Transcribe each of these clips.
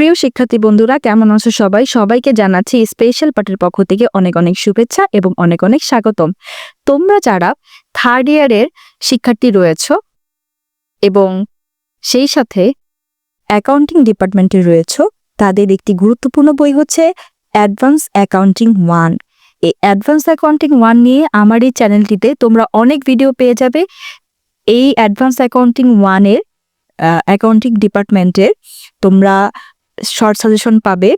প্রিয় শিক্ষার্থী বন্ধুরা, কেমন আছো সবাই? সবাইকে জানাচ্ছি স্পেশাল পার্টির পক্ষ থেকে অনেক অনেক শুভেচ্ছা এবং অনেক অনেক স্বাগতম। তোমরা যারা থার্ড ইয়ারের শিক্ষার্থী রয়েছো এবং সেই সাথে অ্যাকাউন্টিং ডিপার্টমেন্টে রয়েছো, তাদের একটি গুরুত্বপূর্ণ বই হচ্ছে অ্যাডভান্স অ্যাকাউন্টিং ওয়ান এই অ্যাডভান্স অ্যাকাউন্টিং ওয়ান নিয়ে আমার এই চ্যানেলটিতে তোমরা অনেক ভিডিও পেয়ে যাবে। এই অ্যাডভান্স অ্যাকাউন্টিং ওয়ানের অ্যাকাউন্টিং ডিপার্টমেন্টের তোমরা শর্ট সাজেশন পাবে।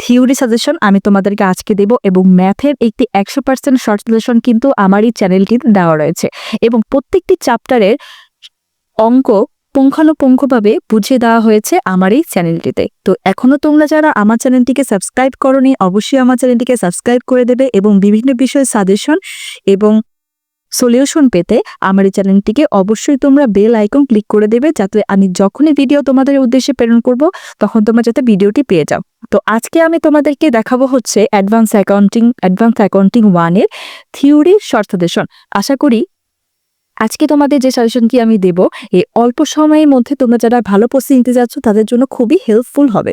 থিওরি সাজেশন আমি তোমাদেরকে আজকে দেব এবং ম্যাথের একটি একশো পার্সেন্ট শর্ট সাজেশন কিন্তু আমার এই চ্যানেলটিতে দেওয়া রয়েছে। এবং প্রত্যেকটি চ্যাপ্টারের অঙ্ক পুঙ্খানুপুঙ্খভাবে বুঝিয়ে দেওয়া হয়েছে আমার এই চ্যানেলটিতে তো এখনও তোমরা যারা আমার চ্যানেলটিকে সাবস্ক্রাইব করনি, অবশ্যই আমার চ্যানেলটিকে সাবস্ক্রাইব করে দেবে এবং বিভিন্ন বিষয়ে সাজেশন এবং সলিউশন পেতে আমার এই চ্যানেলটিকে অবশ্যই তোমরা বেল আইকন ক্লিক করে দেবে যাতে আমি যখনই ভিডিও তোমাদের উদ্দেশ্যে প্রেরণ করব, তখন তোমরা যাতে ভিডিওটি পেয়ে যাও। তো আজকে আমি তোমাদেরকে দেখাবো হচ্ছে অ্যাডভান্স অ্যাকাউন্টিং অ্যাডভান্স অ্যাকাউন্টিং ওয়ানের থিওরি সাজেশন আশা করি আজকে তোমাদের যে সাজেশনটি আমি দেব, এই অল্প সময়ের মধ্যে তোমরা যারা ভালো প্রস্তুতি নিতে যাচ্ছ, তাদের জন্য খুবই হেল্পফুল হবে।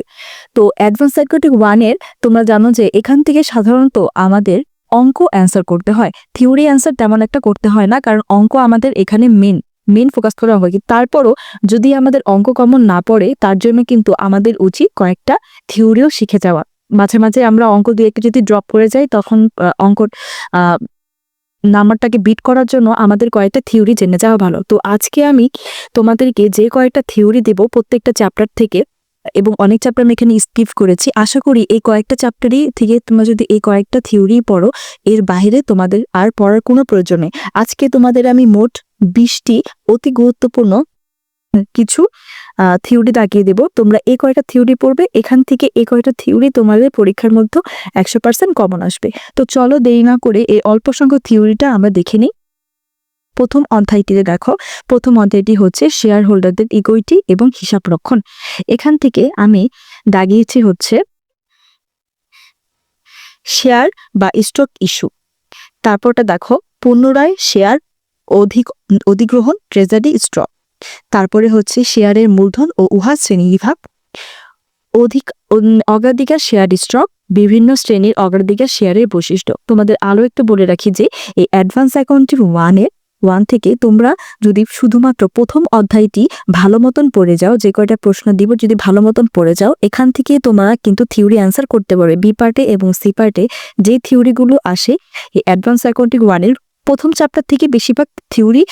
তো অ্যাডভান্স অ্যাকাউন্টিং ওয়ানের তোমরা জানো যে এখান থেকে সাধারণত আমাদের অঙ্ক অ্যান্সার করতে হয়। থিওরি অ্যান্সার তেমন একটা করতে হয় না, কারণ অঙ্ক আমাদের এখানে মেন মেন ফোকাস করা হয়। তারপরও যদি আমাদের অঙ্ক কমন না পড়ে, তার জন্য কিন্তু আমাদের উচিত কয়েকটা থিওরিও শিখে যাওয়া। মাঝে মাঝে আমরা অঙ্ক দিয়ে একটু যদি ড্রপ করে যাই, তখন অঙ্ক নাম্বারটাকে বিট করার জন্য আমাদের কয়েকটা থিওরি জেনে যাওয়া ভালো। তো আজকে আমি তোমাদেরকে যে কয়েকটা থিওরি দেব প্রত্যেকটা চ্যাপ্টার থেকে এবং অনেক চ্যাপ্টার আমি এখানে স্কিপ করেছি। আশা করি এই কয়েকটা চ্যাপ্টারই থেকে তোমরা যদি এই কয়েকটা থিওরি পড়ো, এর বাইরে তোমাদের আর পড়ার কোনো প্রয়োজন নেই। আজকে তোমাদের আমি মোট বিশটি অতি গুরুত্বপূর্ণ কিছু থিওরি দাগিয়ে দেব। তোমরা এই কয়টা থিওরি পড়বে, এখান থেকে এই কয়টা থিওরি তোমাদের পরীক্ষার মধ্যে একশো পার্সেন্ট কমন আসবে। তো চলো দেরি না করে এই অল্প সংখ্যক থিওরিটা আমরা দেখে নিই। প্রথম অধ্যায়টিতে দেখো। প্রথম অধ্যায়টি হচ্ছে শেয়ার হোল্ডারদের ইকুইটি এবং হিসাব রক্ষণ এখান থেকে আমি দাগিয়েছি হচ্ছে শেয়ার বা স্টক ইস্যু তারপরটা দেখো পুনরায় শেয়ার অধিক অধিগ্রহণ ট্রেজারি স্টক তারপরে হচ্ছে শেয়ারের মূলধন ও উহা শ্রেণীবিভাগ অধিক উম, অগ্রাধিকার শেয়ার স্টক বিভিন্ন শ্রেণির অগ্রাধিকার শেয়ারের বৈশিষ্ট্য। তোমাদের আরও একটু বলে রাখি যে এই অ্যাডভান্স অ্যাকাউন্টিং ওয়ানের ওয়ান থেকে তোমরা যদি শুধুমাত্র প্রথম অধ্যায়টি ভালো মতন পড়ে যাও, যে কয়টা প্রশ্ন দিব যদি ভালো মতন পড়ে যাও, এখান থেকে তোমরা কিন্তু থিওরি অ্যান্সার করতে পারবে। বি পার্টে এবং সি পার্টে যে থিওরিগুলো আসে, এই অ্যাডভান্স অ্যাকাউন্টিং ওয়ানের প্রথম চ্যাপ্টার থেকে বেশিরভাগ থিওরি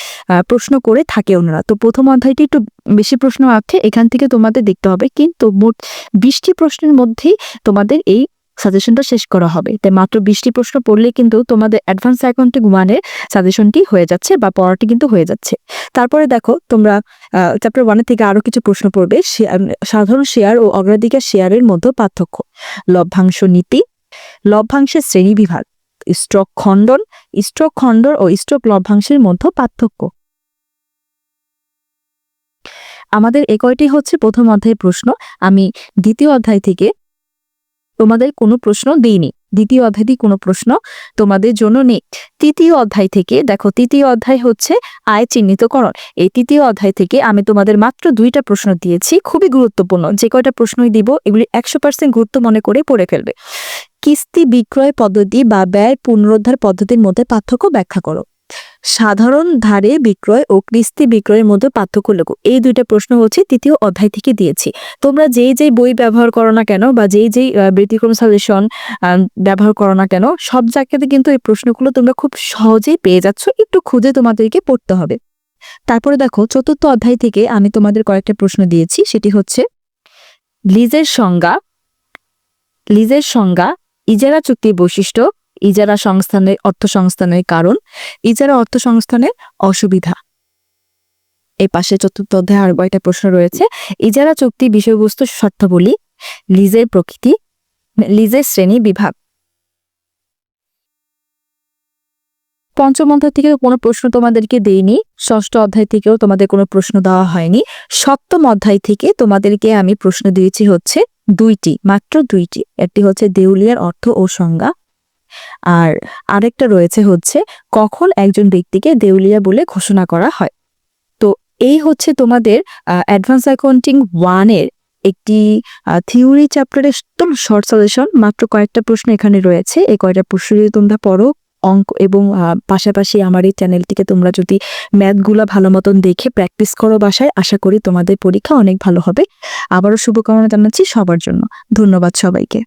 প্রশ্ন করে থাকে ওনারা। তো প্রথম অধ্যায়টি একটু বেশি প্রশ্ন আছে, এখান থেকে তোমাদের দেখতে হবে। কিন্তু মোট বিশটি প্রশ্নের মধ্যেই তোমাদের এই সাজেশনটা শেষ করা হবে। তাই মাত্র বিশটি প্রশ্ন পড়লে কিন্তু তোমাদের অ্যাডভান্স অ্যাকাউন্টিং ওয়ানের সাজেশনটি হয়ে যাচ্ছে বা পড়াটি কিন্তু হয়ে যাচ্ছে। তারপরে দেখো, তোমরা চ্যাপ্টার ওয়ানের থেকে আরও কিছু প্রশ্ন পড়বে। সাধারণ শেয়ার ও অগ্রাধিকার শেয়ারের মধ্যে পার্থক্য। লভ্যাংশ নীতি, লভ্যাংশের শ্রেণি বিভাগ স্টক খণ্ডন স্টক খণ্ডন ও স্টক লভ্যাংশের মধ্যে পার্থক্য। আমাদের এ কয়টি হচ্ছে প্রথম অধ্যায়ের প্রশ্ন। আমি দ্বিতীয় অধ্যায় থেকে তোমাদের কোনো প্রশ্ন দিইনি। দ্বিতীয় অধ্যায়টি কোনো প্রশ্ন তোমাদের জন্য নেই। তৃতীয় অধ্যায় থেকে, দেখো, তৃতীয় অধ্যায় হচ্ছে আয় চিহ্নিতকরণ। এই তৃতীয় অধ্যায় থেকে আমি তোমাদের মাত্র দুইটা প্রশ্ন দিয়েছি, খুবই গুরুত্বপূর্ণ। যে কয়টা প্রশ্নই দিব, এগুলি একশো পার্সেন্ট গুরুত্ব মনে করে পড়ে ফেলবে। কিস্তি বিক্রয় পদ্ধতি বা ব্যয় পুনরুদ্ধার পদ্ধতির মধ্যে পার্থক্য ব্যাখ্যা করো। সাধারণ ধারে বিক্রয় ও কিস্তি বিক্রয়ের মধ্যে পার্থক্য লেখো এই দুইটা প্রশ্ন হচ্ছে তৃতীয় অধ্যায় থেকে দিয়েছি। তোমরা যেই যেই বই ব্যবহার করো না কেন বা যেই যেই ব্যতিক্রম সাজেশন ব্যবহার করো না কেন, সব জায়গাতে কিন্তু এই প্রশ্নগুলো তোমরা খুব সহজেই পেয়ে যাচ্ছ। একটু খুঁজে তোমাদেরকে পড়তে হবে। তারপরে দেখো, চতুর্থ অধ্যায় থেকে আমি তোমাদের কয়েকটা প্রশ্ন দিয়েছি। সেটি হচ্ছে, লিজের সংজ্ঞা লিজের সংজ্ঞা, ইজারা চুক্তির বৈশিষ্ট্য ইজারা সংস্থানের অর্থ সংস্থানের কারণ, ইজারা অর্থ সংস্থানের অসুবিধা। এই পাশে চতুর্থ অধ্যায় আর কয়েকটা প্রশ্ন রয়েছে। ইজারা চুক্তি বিষয়বস্তু শর্তাবলী লিজের প্রকৃতি লিজের শ্রেণি বিভাগ। পঞ্চম অধ্যায় থেকে কোনো প্রশ্ন তোমাদেরকে দেইনি, ষষ্ঠ অধ্যায় থেকেও তোমাদের কোনো প্রশ্ন দেওয়া হয়নি। সপ্তম অধ্যায় থেকে তোমাদেরকে আমি প্রশ্ন দিয়েছি হচ্ছে দুইটি, মাত্র দুইটি। একটি হচ্ছে দেউলিয়ার অর্থ ও সংজ্ঞা আর আরেকটা রয়েছে হচ্ছে, কখন একজন ব্যক্তিকে দেউলিয়া বলে ঘোষণা করা হয়। তো এই হচ্ছে তোমাদের অ্যাডভান্স অ্যাকাউন্টিং ওয়ানের একটি থিওরি চ্যাপ্টারের একদম শর্ট সাজেশন মাত্র কয়েকটা প্রশ্ন এখানে রয়েছে। এই কয়টা প্রশ্ন যদি তোমরা পড়ো, অঙ্ক এবং পাশাপাশি আমার এই চ্যানেলটিকে তোমরা যদি ম্যাথগুলা ভালো মতন দেখে প্র্যাকটিস করো বাসায়, আশা করি তোমাদের পরীক্ষা অনেক ভালো হবে। আবারও শুভকামনা জানাচ্ছি সবার জন্য। ধন্যবাদ সবাইকে।